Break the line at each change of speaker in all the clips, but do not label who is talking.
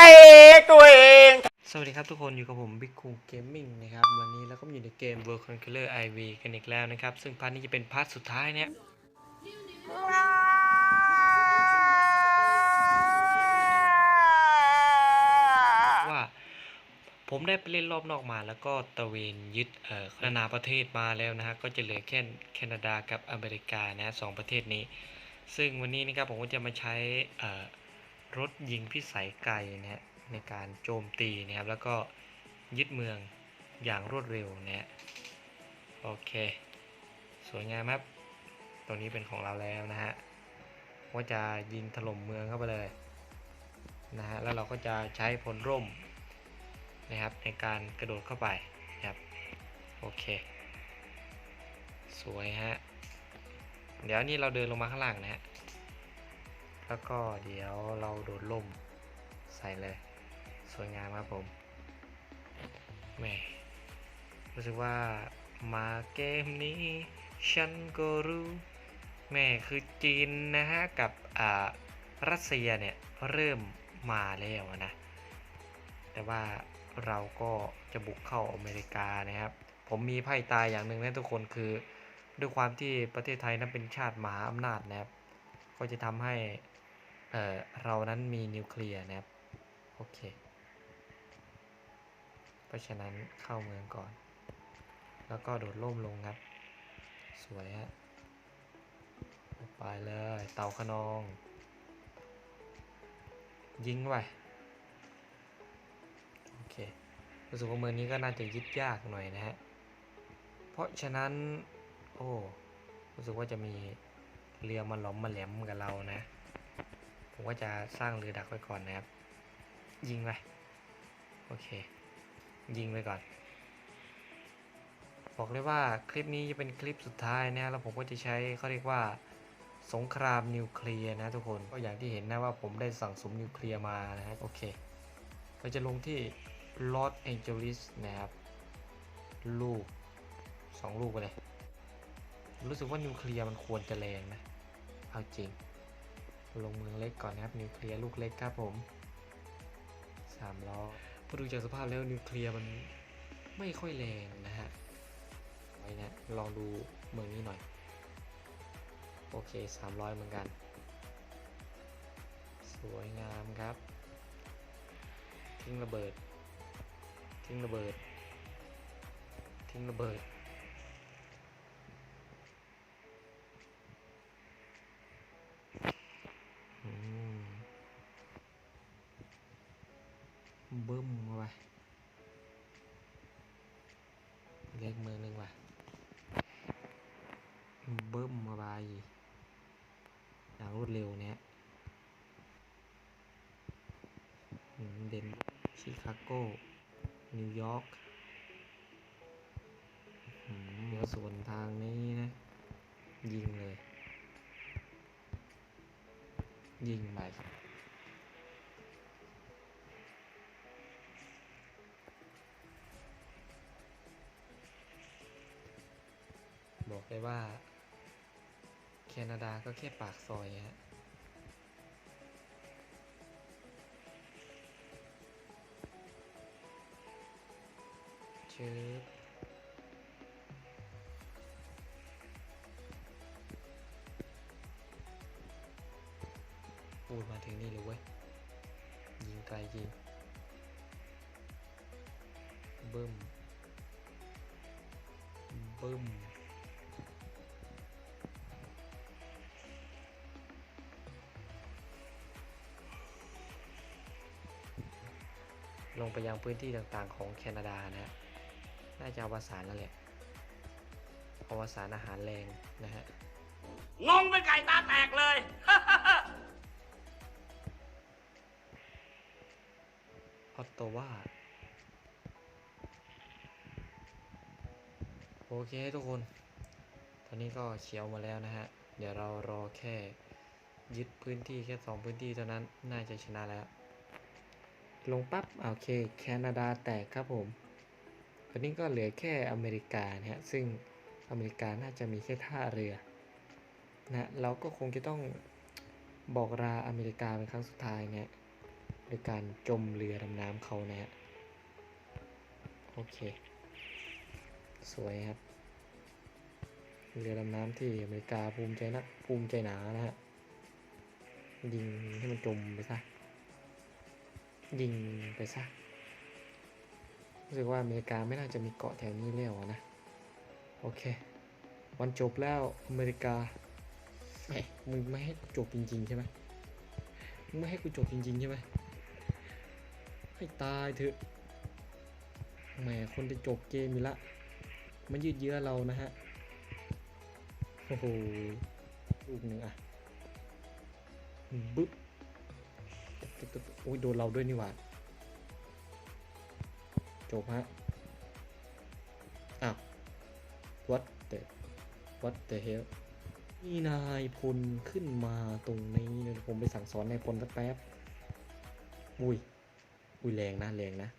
ตัวเอง
สวัสดีครับทุกคนอยู่กับผม Big Cool Gaming นะครับ วันนี้เราก็อยู่ในเกม World Conqueror IV กันอีกแล้วนะครับ ซึ่งพาร์ทนี้จะเป็นพาร์ทสุดท้ายเนี่ยว่าผมได้ไปเล่นรอบนอกมาแล้วก็ตะเวนยึดเอ่อนานาประเทศมาแล้วนะฮะก็จะเหลือแค่แคนาดากับอเมริกานะสองประเทศนี้ ซึ่งวันนี้นะครับผมก็จะมาใช้เอ่อ รถยิงพิสัยไกลนะฮะในการโจมตีนะครับ แล้วก็ยึดเมืองอย่างรวดเร็วนะฮะโอเค สวยงามครับตรงนี้เป็นของเราแล้วนะฮะว่าจะยิงถล่มเมืองเข้าไปเลยนะฮะแล้วเราก็จะใช้พลร่มนะครับในการกระโดดเข้าไปนะครับโอเค สวยฮะเดี๋ยวนี้เราเดินลงมาข้างล่างนะฮะ แล้วก็เดี๋ยวเราโดดล่มใส่เลย สวยงามครับผมแหมรู้สึกว่ามาเกมนี้ ฉันก็รู้ แม่คือจีนนะฮะ กับอ่ารัสเซียเนี่ย เริ่มมาแล้วนะ แต่ว่าเราก็จะบุกเข้าอเมริกานะครับ ผมมีไพ่ตายอย่างหนึ่งนะทุกคนคือ ด้วยความที่ประเทศไทยนั้นเป็นชาติมหาอำนาจนะครับ ก็จะทำให้ เออเรานั้นมีนิวเคลียร์นะครับ โอเค เพราะฉะนั้นเข้าเมืองก่อน แล้วก็โดดร่มลงครับ สวยฮะไปเลยเตาขนอง ยิงไปโอเครู้สึกว่าเมืองนี้ก็น่าจะยึดยากหน่อยนะฮะ เพราะฉะนั้น โอ้รู้สึกว่าจะมีเรือมาหลอมมาแหลมกับเรานะ ผมก็จะสร้างเรือดักไว้ก่อนนะครับ ยิงไปโอเค ยิงไปก่อน บอกเลยว่าคลิปนี้จะเป็นคลิปสุดท้ายนะแล้วผมก็จะใช้เขาเรียกว่าสงครามนิวเคลียร์นะทุกคนก็อย่างที่เห็นนะว่าผมได้สั่งสมนิวเคลียร์มานะฮะโอเคเราจะลงที่ลอสแองเจลิสนะครับ ลูกสองลูกไปเลย รู้สึกว่านิวเคลียร์มันควรจะแรงนะ เอาจริง ลงเมืองเล็กก่อนนะครับนิวเคลียร์ลูกเล็กครับผมสามล้อพอดูจากสภาพแล้วนิวเคลียร์มันไม่ค่อยแรงนะฮะไว้นะลองดูเมืองนี้หน่อย โอเค 300 เหมือนกัน สวยงามครับ ทิ้งระเบิด ทิ้งระเบิด ทิ้งระเบิด บึ้มเข้าไปเล็กมือหนึ่งว่ะบึ้มเข้าไปอย่างรวดเร็วเนี่ยเดนชิคาโก นิวยอร์กเดี๋ยวส่วนทางนี้นะ ยิงเลย ยิงไป บอกเลยว่า แคนาดาก็แค่ปากซอยฮะเชิบปูดมาถึงนี่เลยเว้ย ยิงไกลจริงบึ้มบึ้ม ไปยังพื้นที่ต่างๆ ของแคนาดานะฮะน่าจะอวสานแล้วแหละอวสานอาหารแรงนะฮะ
งงเป็นไก่ตาแตกเลย
ออตโตวาโอเคทุกคน ตอนนี้ก็เขียวมาแล้วนะฮะ เดี๋ยวเรารอแค่ยึดพื้นที่แค่สองพื้นที่เท่านั้น น่าจะชนะแล้ว ลงปั๊บโอเคแคนาดาแตกครับผมตอนนี้ก็เหลือแค่อเมริกานะฮะซึ่งอเมริกาน่าจะมีแค่ท่าเรือนะเราก็คงจะต้องบอกลาอเมริกาเป็นครั้งสุดท้ายเนี่ยโดยการจมเรือดำน้ำเขานะฮะโอเค สวยครับ เรือดำน้ำที่อเมริกาภูมิใจนักภูมิใจหนานะฮะยิงให้มันจมไปซะ ยิงไปซะรู้สึกว่าอเมริกาไม่น่าจะมีเกาะแถวนี้แล้วะนะ โอเค วันจบแล้วอเมริกาแหมมึงไม่ให้จบจริงๆใช่ไหมมึงไม่ให้กูจบจริงๆใช่ไหมให้ตายเถอะแหมคนจะจบเกมอยู่ละ มันยืดเยื้อเรานะฮะ โอ้โหลูกหนึ่งอะบึ๊บ โอ้ยโดนเราด้วยนี่หว่าจบฮะอ้าว what the what the hell นี่นายพลขึ้นมาตรงนี้เดี๋ยวผมไปสั่งสอนนายพลสักแป๊บ อุ้ย อุ้ยแรงนะแรงนะ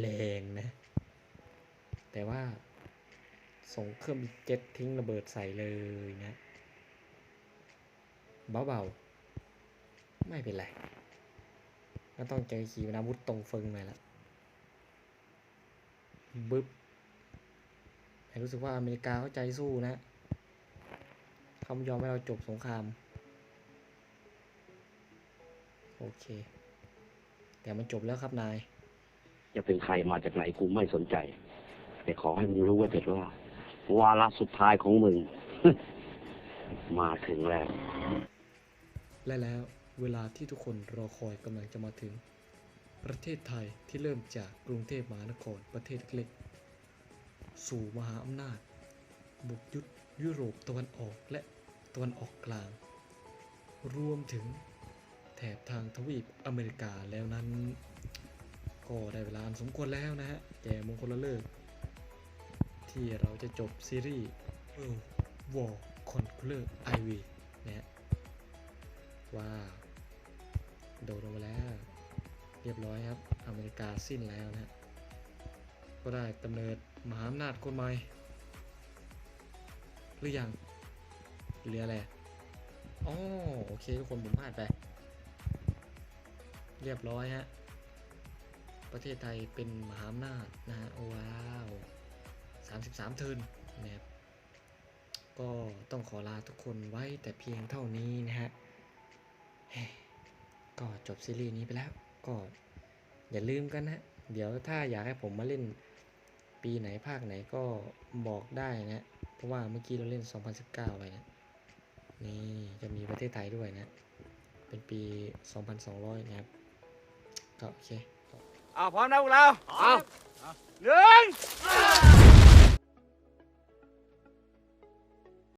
แรงนะ แต่ว่า ส่งเครื่องบินเจ็ตทิ้งระเบิดใส่เลยนะ เบาๆ ไม่เป็นไร ก็ต้องเจอขีปนาวุธตรงเฟิงหน่อยละบึ๊บแต่รู้สึกว่าอเมริกาเขาใจสู้นะเขาไม่ยอมให้เราจบสงคราม โอเค แต่มันจบแล้วครับนาย
จะเป็นใครมาจากไหนกูไม่สนใจ แต่ขอให้มึงรู้ไว้เถิดว่า วาระสุดท้ายของมึง มาถึงแล้ว
และแล้ว เวลาที่ทุกคนรอคอยกำลังจะมาถึง ประเทศไทยที่เริ่มจากกรุงเทพมหานครประเทศเล็ก สู่มหาอำนาจ บุกยุทธยุโรปตะวันออกและตะวันออกกลาง รวมถึงแถบทางทวีปอเมริกาแล้วนั้น ก็ได้เวลาสมควรแล้วนะฮะแก่มงคลละเลิก ที่เราจะจบซีรีส์เออวอร์คอนคูลเลอร์ไอวีนะฮะว้าว โดดลงมาแล้ว เรียบร้อยครับ อเมริกาสิ้นแล้วนะฮะก็ได้กำเนิดมหาอำนาจคนใหม่หรือยังเหลืออะไรอ๋อโอเคทุกคนผมพลาดไป เรียบร้อยฮะ ประเทศไทยเป็นมหาอำนาจนะฮะว้าว33เทินนะครับก็ต้องขอลาทุกคนไว้แต่เพียงเท่านี้นะฮะ ก็จบซีรีส์นี้ไปแล้ว ก็อย่าลืมกันนะ เดี๋ยวถ้าอยากให้ผมมาเล่นปีไหนภาคไหนก็บอกได้นะ เพราะว่าเมื่อกี้เราเล่น 2019 ไปนะ นี่จะมีประเทศไทยด้วยนะ เป็นปี 2200 นะครับ ก็โอเค
เอาพร้อมนะพวกเรา เอาหนึ่งส